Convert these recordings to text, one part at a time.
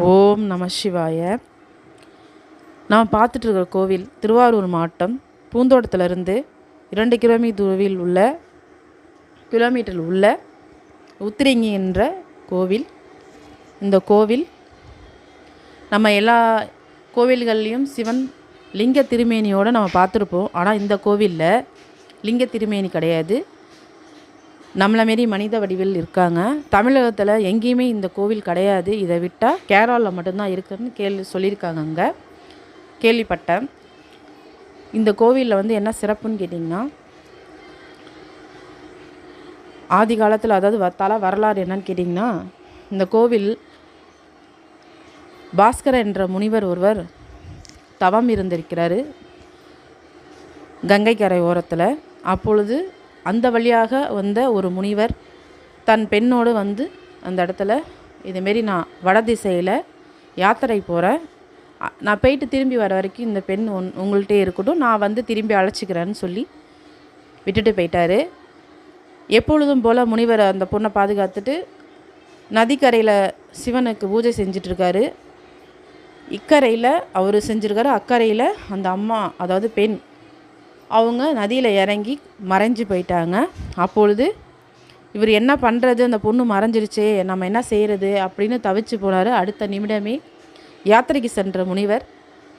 ஓம் நம சிவாய. நாம் பார்த்துட்டு இருக்கிற கோவில் திருவாரூர் மாவட்டம் பூந்தோட்டத்திலிருந்து இரண்டு கிலோமீட்டர் தூரவில் உள்ள கிலோமீட்டரில் உள்ள உத்திரிங்கி என்ற கோவில். இந்த கோவில் நம்ம எல்லா கோவில்கள்லேயும் சிவன் லிங்க திருமேனியோடு நம்ம பார்த்துருப்போம். ஆனால் இந்த கோவிலில் லிங்க திருமேனி கிடையாது. நம்மளை மாரி மனித வடிவில் இருக்காங்க. தமிழகத்தில் எங்கேயுமே இந்த கோவில் கிடையாது. இதை விட்டால் கேரளாவில் மட்டும்தான் இருக்குதுன்னு கேள்வி சொல்லியிருக்காங்க அங்கே. கேள்விப்பட்டேன். இந்த கோவிலில் வந்து என்ன சிறப்புன்னு கேட்டிங்கன்னா ஆதி காலத்தில் அதாவது வ வரலாறு என்னன்னு கேட்டிங்கன்னா இந்த கோவில் பாஸ்கர என்ற முனிவர் ஒருவர் தவம் இருந்திருக்கிறாரு. கங்கை கரை ஓரத்தில். அப்பொழுது அந்த வழியாக வந்த ஒரு முனிவர் தன் பெண்ணோடு வந்து அந்த இடத்துல இதுமாரி நான் வட திசையில் யாத்திரை போகிறேன் நான் போயிட்டு திரும்பி வர வரைக்கும் இந்த பெண் உன் உங்கள்கிட்டே இருக்கட்டும். நான் வந்து திரும்பி அழைச்சிக்கிறேன்னு சொல்லி விட்டுட்டு போயிட்டாரு. எப்பொழுதும் போல் முனிவர் அந்த பொண்ணை பாதுகாத்துட்டு நதிக்கரையில் சிவனுக்கு பூஜை செஞ்சிட்ருக்காரு. இக்கரையில் அவர் செஞ்சுருக்காரு. அக்கறையில் அந்த அம்மா அதாவது பெண் அவங்க நதியில் இறங்கி மறைஞ்சு போயிட்டாங்க. அப்பொழுது இவர் என்ன பண்ணுறது அந்த பொண்ணு மறைஞ்சிருச்சே நம்ம என்ன செய்கிறது அப்படின்னு தவிச்சு போனார். அடுத்த நிமிடமே யாத்திரைக்கு சென்ற முனிவர்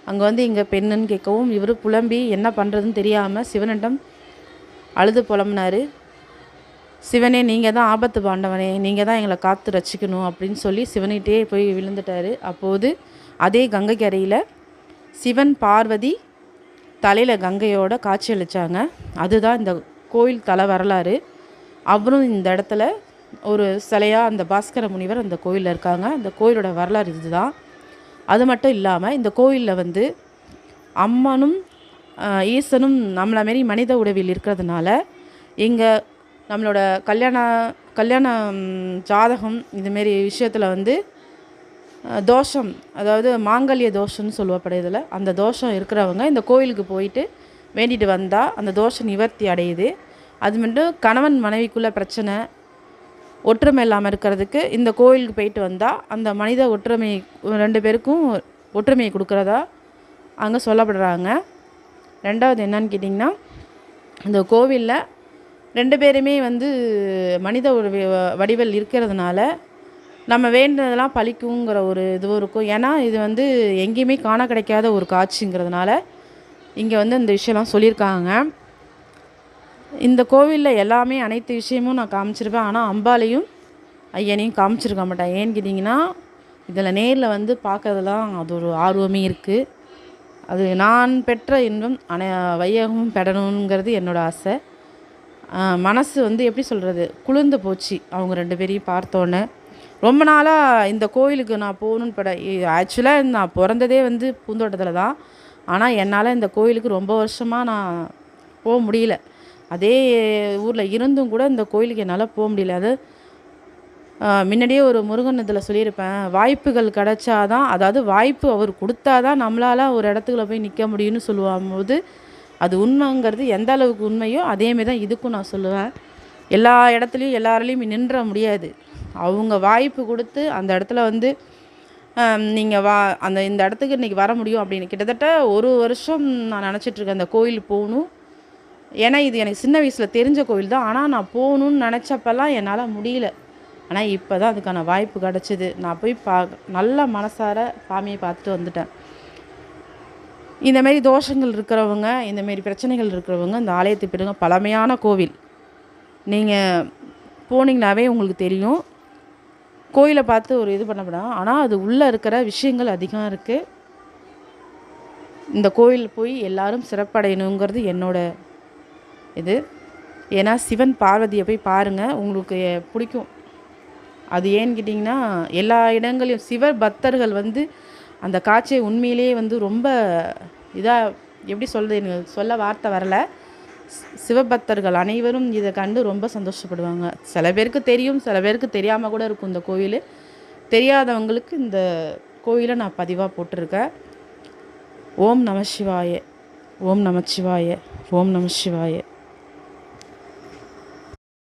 அங்கே வந்து இங்கே பெண்ணுன்னு கேட்கவும் இவர் புலம்பி என்ன பண்ணுறதுன்னு தெரியாமல் சிவனிடம் அழுது புலம்புனார். சிவனே நீங்கள் தான் ஆபத்து பாண்டவனே நீங்கள் தான் எங்களை காத்து ரசிக்கணும் அப்படின்னு சொல்லி சிவனிட்டே போய் விழுந்துட்டார். அப்போது அதே கங்கை கரையில் சிவன் பார்வதி தலையில் கங்கையோட காட்சி அளித்தாங்க அதுதான் இந்த கோயில் தலை வரலாறு. அவரும் இந்த இடத்துல ஒரு சிலையாக அந்த பாஸ்கர முனிவர் அந்த கோயிலில் இருக்காங்க. அந்த கோயிலோட வரலாறு இதுதான். அது மட்டும் இல்லாமல் இந்த கோயிலில் வந்து அம்மனும் ஈசனும் நம்மளை மாரி மனித உடவில் இருக்கிறதுனால இங்கே நம்மளோட கல்யாண கல்யாணம் ஜாதகம் இதுமாரி விஷயத்தில் வந்து தோஷம் அதாவது மாங்கல்ய தோஷம்னு சொல்லப்படுதில் அந்த தோஷம் இருக்கிறவங்க இந்த கோயிலுக்கு போயிட்டு வேண்டிட்டு வந்தால் அந்த தோஷம் நிவர்த்தி அடையுது. அது மட்டும் கணவன் மனைவிக்குள்ளே பிரச்சனை ஒற்றுமை இல்லாமல் இருக்கிறதுக்கு இந்த கோயிலுக்கு போயிட்டு வந்தால் அந்த மனித ஒற்றுமை ரெண்டு பேருக்கும் ஒற்றுமையை கொடுக்குறதா அங்கே சொல்லப்படுறாங்க. ரெண்டாவது என்னன்னு கேட்டிங்கன்னா இந்த கோவிலில் ரெண்டு பேருமே வந்து மனித ஒரு வ- வடிவில் இருக்கிறதுனால நம்ம வேண்டினதெல்லாம் பழிக்குங்கிற ஒரு இதுவும் இருக்கும். ஏன்னா இது வந்து எங்கேயுமே காண கிடைக்காத ஒரு காட்சிங்கிறதுனால இங்கே வந்து இந்த விஷயம்லாம் சொல்லியிருக்காங்க. இந்த கோவிலில் எல்லாமே அனைத்து விஷயமும் நான் காமிச்சிருப்பேன். ஆனால் அம்பாலையும் ஐயனையும் காமிச்சிருக்க மாட்டேன். ஏன்னு கேட்டிங்கன்னா இதில் நேரில் வந்து பார்க்கறதுலாம் அது ஒரு ஆர்வமே இருக்குது அது நான் பெற்ற இன்பம் அனை வையகமும் பெறணுங்கிறது என்னோடய ஆசை. மனசு வந்து எப்படி சொல்கிறது குளிர்ந்து போச்சு. அவங்க ரெண்டு பேரையும் பார்த்தோன்னே. ரொம்ப நாளாக இந்த கோயிலுக்கு நான் போகணுன்னு பட ஆக்சுவலாக நான் பிறந்ததே வந்து பூந்தோட்டத்தில் தான். ஆனால் என்னால் இந்த கோயிலுக்கு ரொம்ப வருஷமாக நான் போக முடியல. அதே ஊரில் இருந்தும் கூட இந்த கோயிலுக்கு என்னால் போக முடியல. அது முன்னாடியே ஒரு முருகன் இதில் சொல்லியிருப்பேன் வாய்ப்புகள் கிடைச்சாதான் அதாவது வாய்ப்பு அவர் கொடுத்தாதான் நம்மளால் ஒரு இடத்துக்குள்ள போய் நிற்க முடியும்னு சொல்லுவாம்போது அது உண்மைங்கிறது எந்த அளவுக்கு உண்மையோ அதேமாரி தான் இதுக்கும் நான் சொல்லுவேன். எல்லா இடத்துலையும் எல்லாராலையும் நின்ற முடியாது. அவங்க வாய்ப்பு கொடுத்து அந்த இடத்துல வந்து நீங்கள் வா அந்த இந்த இடத்துக்கு இன்றைக்கி வர முடியும் அப்படின்னு. கிட்டத்தட்ட ஒரு வருஷம் நான் நினச்சிட்ருக்கேன் அந்த கோயில் போகணும். ஏன்னா இது எனக்கு சின்ன வயசில் தெரிஞ்ச கோயில் தான். ஆனால் நான் போகணுன்னு நினச்சப்பெல்லாம் என்னால் முடியல. ஆனால் இப்போ தான் அதுக்கான வாய்ப்பு கிடச்சிது. நான் போய் பா நல்ல மனசார சாமியை பார்த்துட்டு வந்துட்டேன். இந்தமாரி தோஷங்கள் இருக்கிறவங்க இந்தமாரி பிரச்சனைகள் இருக்கிறவங்க இந்த ஆலயத்தை பிறகு பழமையான கோவில். நீங்கள் போனீங்கனாவே உங்களுக்கு தெரியும். கோயிலை பார்த்து ஒரு இது பண்ணப்படும் ஆனால் அது உள்ளே இருக்கிற விஷயங்கள் அதிகம் இருக்குது இந்த கோயில் போய் எல்லாரும் சிறப்படையணுங்கிறது என்னோட இது. ஏன்னா சிவன் பார்வதியை போய் பாருங்கள் உங்களுக்கு பிடிக்கும். அது ஏன்னு கேட்டிங்கன்னா எல்லா இடங்களையும் சிவ பக்தர்கள் வந்து அந்த காட்சியை உண்மையிலேயே வந்து ரொம்ப இதாக எப்படி சொல்கிறது எனக்கு சொல்ல வார்த்தை வரலை. சிவபக்தர்கள் அனைவரும் இதை கண்டு ரொம்ப சந்தோஷப்படுவாங்க. சில பேருக்கு தெரியும் சில பேருக்கு தெரியாமல் கூட இருக்கும் இந்த கோயில் தெரியாதவங்களுக்கு இந்த கோயிலை நான் பதிவாக போட்டிருக்கேன். ஓம் நம சிவாய ஓம் நமச்சிவாய ஓம் நம சிவாய.